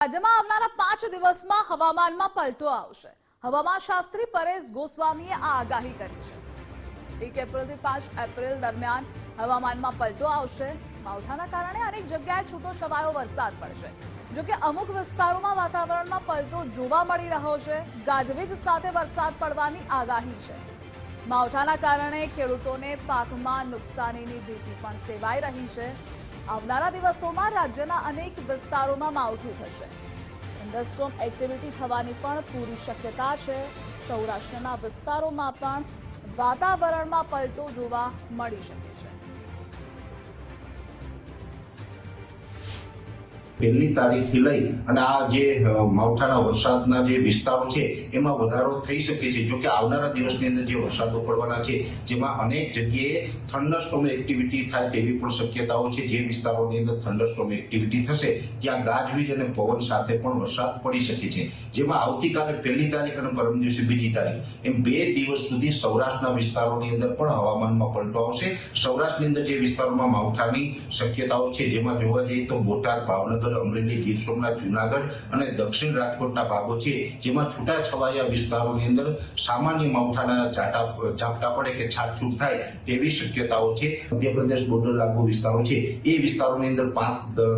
રાજ્યમાં આવનારા પાંચ દિવસમાં હવામાનમાં પલટો આવશે. હવામાન શાસ્ત્રી પરેશ ગોસ્વામીએ આ આગાહી કરી છે. એક એપ્રિલથી પાંચ એપ્રિલ દરમિયાન હવામાનમાં પલટો આવશે. માવઠાના કારણે અનેક જગ્યાએ છૂટો છવાયો વરસાદ પડશે. જો કે અમુક વિસ્તારોમાં વાતાવરણમાં પલટો જોવા મળી રહ્યો છે. ગાજવીજ સાથે વરસાદ પડવાની આગાહી છે. માવઠાના કારણે ખેડૂતોને પાકમાં નુકસાનીની ભીતિ પણ સેવાઈ રહી છે. આવનારા દિવસોમાં રાજ્યના અનેક વિસ્તારોમાં માવઠું થશે. થંડરસ્ટોમ એક્ટિવિટી થવાની પણ પૂરી શક્યતા છે. સૌરાષ્ટ્રના વિસ્તારોમાં પણ વાતાવરણમાં પલટો જોવા મળી શકે છે. પહેલી તારીખથી લઈ અને આ જે માવઠાના વરસાદના જે વિસ્તારો છે, એમાં વધારો થઈ શકે છે. જોકે આવનારા દિવસની અંદર જે વરસાદો પડવાના છે, જેમાં અનેક જગ્યાએ થંડરસ્ટોમ એક્ટિવિટી થાય તેવી પણ શક્યતાઓ છે. જે વિસ્તારોની અંદર થંડરસ્ટોમ એક્ટિવિટી થશે, ત્યાં ગાજવીજ અને પવન સાથે પણ વરસાદ પડી શકે છે. જેમાં આવતીકાલે પહેલી તારીખ અને પરમ દિવસે બીજી તારીખ. એમ બે દિવસ સુધી સૌરાષ્ટ્રના વિસ્તારોની અંદર પણ હવામાનમાં પલટો આવશે. સૌરાષ્ટ્રની અંદર જે વિસ્તારોમાં માવઠાની શક્યતાઓ છે, જેમાં જોવા જઈએ તો બોટાદ, ભાવનગર અમરેલી ગીર, સોમનાથ, જુનાગઢ અને દક્ષિણ રાજકોટના ભાગો છે, જેમાં છૂટા છવાયા વિસ્તારોની અંદર સામાન્ય માવઠાના ઝાપટા પડે કે છાટછૂટ થાય તેવી શક્યતાઓ છે. મધ્યપ્રદેશ બોર્ડર લાગુ વિસ્તારો છે. એ વિસ્તારોની અંદર પાંચ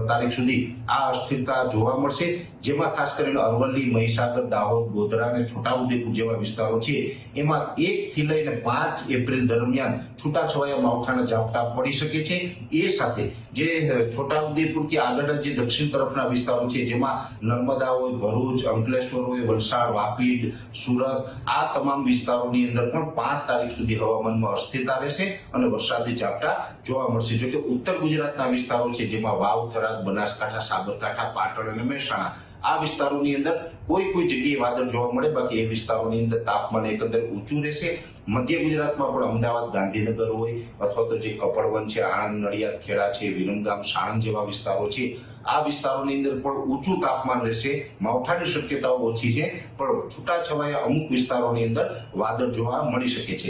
તારીખ સુધી આ અસ્થિરતા જોવા મળશે, જેમાં ખાસ કરીને અરવલ્લી, મહીસાગર, દાહોદ, ગોધરા અને છોટાઉદેપુર જેવા વિસ્તારો છે. એમાં એક થી લઈને પાંચ એપ્રિલ દરમિયાન છૂટાછવાયા માવઠાના ઝાપટા પડી શકે છે. એ સાથે જે છોટાઉદેપુરથી આગળ જે દક્ષિણ તરફના વિસ્તારો છે, જેમાં નર્મદા હોય, ભરૂચ, અંકલેશ્વર હોય, વલસાડ, વાપીડ, સુરત, આ તમામ વિસ્તારોની અંદર પણ પાંચ તારીખ સુધી હવામાનમાં અસ્થિરતા રહેશે અને વરસાદી ઝાપટા જોવા મળશે. જોકે ઉત્તર ગુજરાતના વિસ્તારો છે, જેમાં વાવ, થરાદ, બનાસકાંઠા, સાબરકાંઠા, પાટણ અને મહેસાણા આ વિસ્તારોની અંદર કોઈ કોઈ જગ્યાએ વાદળ જોવા મળે. બાકી એ વિસ્તારોની અંદર તાપમાન એકંદર ઊંચું રહેશે. મધ્ય ગુજરાતમાં પણ અમદાવાદ, ગાંધીનગર હોય અથવા તો જે કપડવન છે, આણંદ, નડિયાદ, ખેડા છે, વિરમગામ, સાણંદ જેવા વિસ્તારો છે, આ વિસ્તારોની અંદર પણ ઊંચું તાપમાન રહેશે. માવઠાની શક્યતાઓ ઓછી છે, પણ છૂટાછવાયા અમુક વિસ્તારોની અંદર વાદળ જોવા મળી શકે છે.